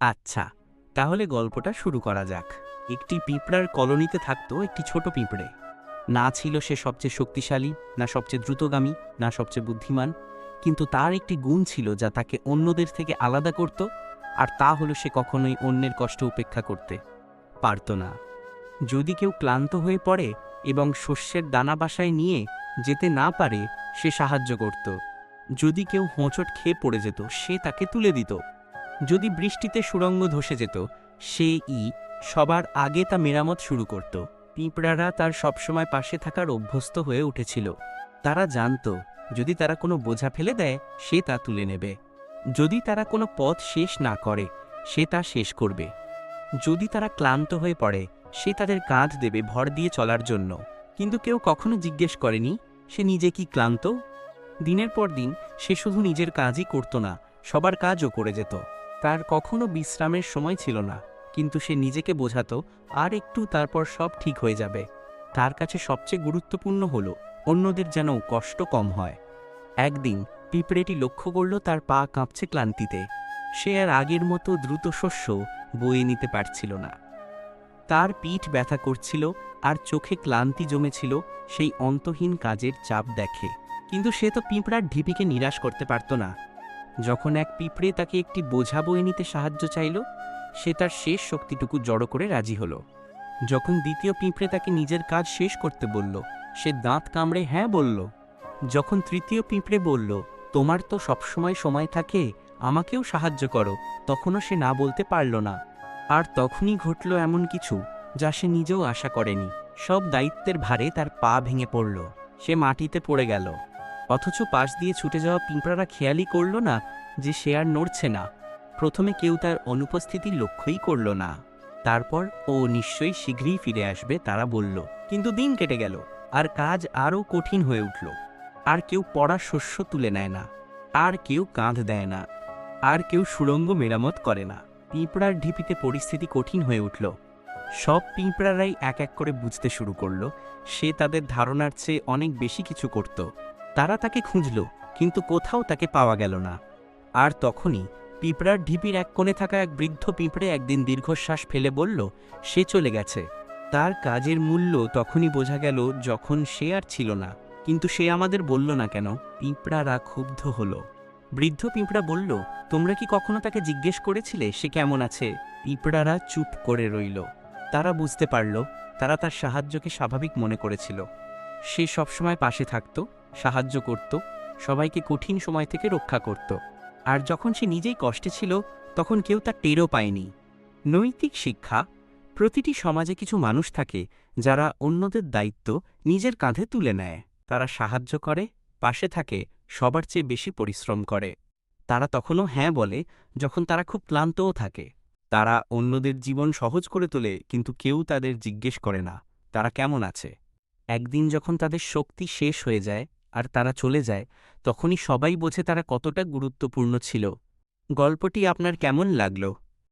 আচ্ছা তাহলে গল্পটা শুরু করা যাক। একটি পিঁপড়ার কলোনিতে থাকতো একটি ছোট পিঁপড়ে। না ছিল সে সবচেয়ে শক্তিশালী, না সবচেয়ে দ্রুতগামী, না সবচেয়ে বুদ্ধিমান, কিন্তু তার একটি গুণ ছিল যা তাকে অন্যদের থেকে আলাদা করত, আর তা হলো সে কখনোই অন্যের কষ্ট উপেক্ষা করতে পারত না। যদি কেউ ক্লান্ত হয়ে পড়ে এবং শস্যের দানা বাসায় নিয়ে যেতে না পারে, সে সাহায্য করত। যদি কেউ হোঁচট খেয়ে পড়ে যেত, সে তাকে তুলে দিত। যদি বৃষ্টিতে সুড়ঙ্গ ধসে যেত, সে ই সবার আগে তা মেরামত শুরু করত। পিঁপড়ারা তার সবসময় পাশে থাকার অভ্যস্ত হয়ে উঠেছিল। তারা জানত, যদি তারা কোনো বোঝা ফেলে দেয়, সে তা তুলে নেবে। যদি তারা কোনো পথ শেষ না করে, সে তা শেষ করবে। যদি তারা ক্লান্ত হয়ে পড়ে, সে তাদের কাঁধ দেবে ভর দিয়ে চলার জন্য। কিন্তু কেউ কখনো জিজ্ঞেস করেনি, সে নিজে কি ক্লান্ত? দিনের পর দিন সে শুধু নিজের কাজই করত না, সবার কাজও করে যেত। তার কখনো বিশ্রামের সময় ছিল না, কিন্তু সে নিজেকে বোঝাতো, আর একটু তারপর সব ঠিক হয়ে যাবে। তার কাছে সবচেয়ে গুরুত্বপূর্ণ হলো, অন্যদের যেন কষ্ট কম হয়। একদিন পিঁপড়েটি লক্ষ্য করল তার পা কাঁপছে ক্লান্তিতে। সে আর আগের মতো দ্রুত শস্য বয়ে নিতে পারছিল না। তার পিঠ ব্যথা করছিল, আর চোখে ক্লান্তি জমেছিল, সেই অন্তহীন কাজের চাপ দেখে। কিন্তু সে তো পিঁপড়ার ঢিপিকে নিরাশ করতে পারত না। যখন এক পিঁপড়ে তাকে একটি বোঝা বয়ে নিতে সাহায্য চাইল, সে তার শেষ শক্তিটুকু জড়ো করে রাজি হলো। যখন দ্বিতীয় পিঁপড়ে তাকে নিজের কাজ শেষ করতে বলল, সে দাঁত কামড়ে হ্যাঁ বলল। যখন তৃতীয় পিঁপড়ে বলল, তোমার তো সবসময় সময় থাকে, আমাকেও সাহায্য করো, তখনও সে না বলতে পারল না। আর তখনই ঘটল এমন কিছু, যা সে নিজেও আশা করেনি। সব দায়িত্বের ভারে তার পা ভেঙে পড়ল। সে মাটিতে পড়ে গেল। অথচ পাশ দিয়ে ছুটে যাওয়া পিঁপড়ারা খেয়ালই করল না যে সে আর নড়ছে না। প্রথমে কেউ তার অনুপস্থিতি লক্ষ্যই করল না। তারপর ও নিশ্চয়ই শীঘ্রই ফিরে আসবে, তারা বলল, কিন্তু দিন কেটে গেল, আর কাজ আরও কঠিন হয়ে উঠল। আর কেউ পড়া শস্য তুলে নেয় না, আর কেউ কাঁধ দেয় না, আর কেউ সুড়ঙ্গ মেরামত করে না। পিঁপড়ার ঢিপিতে পরিস্থিতি কঠিন হয়ে উঠল। সব পিঁপড়ারাই এক এক করে বুঝতে শুরু করল, সে তাদের ধারণার চেয়ে অনেক বেশি কিছু করত। তারা তাকে খুঁজল, কিন্তু কোথাও তাকে পাওয়া গেল না। আর তখনই পিঁপড়ার ঢিপির এক কোণে থাকা এক বৃদ্ধ পিঁপড়ে একদিন দীর্ঘশ্বাস ফেলে বলল, সে চলে গেছে। তার কাজের মূল্য তখনই বোঝা গেল যখন সে আর ছিল না, কিন্তু সে আমাদের বলল না কেন, পিঁপড়ারা ক্ষুব্ধ হলো। বৃদ্ধ পিঁপড়া বলল, তোমরা কি কখনো তাকে জিজ্ঞেস করেছিলে সে কেমন আছে? পিঁপড়ারা চুপ করে রইল। তারা বুঝতে পারল, তারা তার সাহায্যকে স্বাভাবিক মনে করেছিল। সে সবসময় পাশে থাকত সাহায্য করত, সবাইকে কঠিন সময় থেকে রক্ষা করত। আর যখন সে নিজেই কষ্টে ছিল, তখন কেউ তার টেরও পায়নি। নৈতিক শিক্ষা, প্রতিটি সমাজে কিছু মানুষ থাকে, যারা অন্যদের দায়িত্ব নিজের কাঁধে তুলে নেয়। তারা সাহায্য করে, পাশে থাকে, সবার চেয়ে বেশি পরিশ্রম করে। তারা তখনও হ্যাঁ বলে, যখন তারা খুব ক্লান্তও থাকে। তারা অন্যদের জীবন সহজ করে তোলে, কিন্তু কেউ তাদের জিজ্ঞেস করে না, তারা কেমন আছে? একদিন যখন তাদের শক্তি শেষ হয়ে যায় আর তারা চলে যায়, তখনই সবাই বোঝে তারা কতটা গুরুত্বপূর্ণ ছিল। গল্পটি আপনার কেমন লাগল?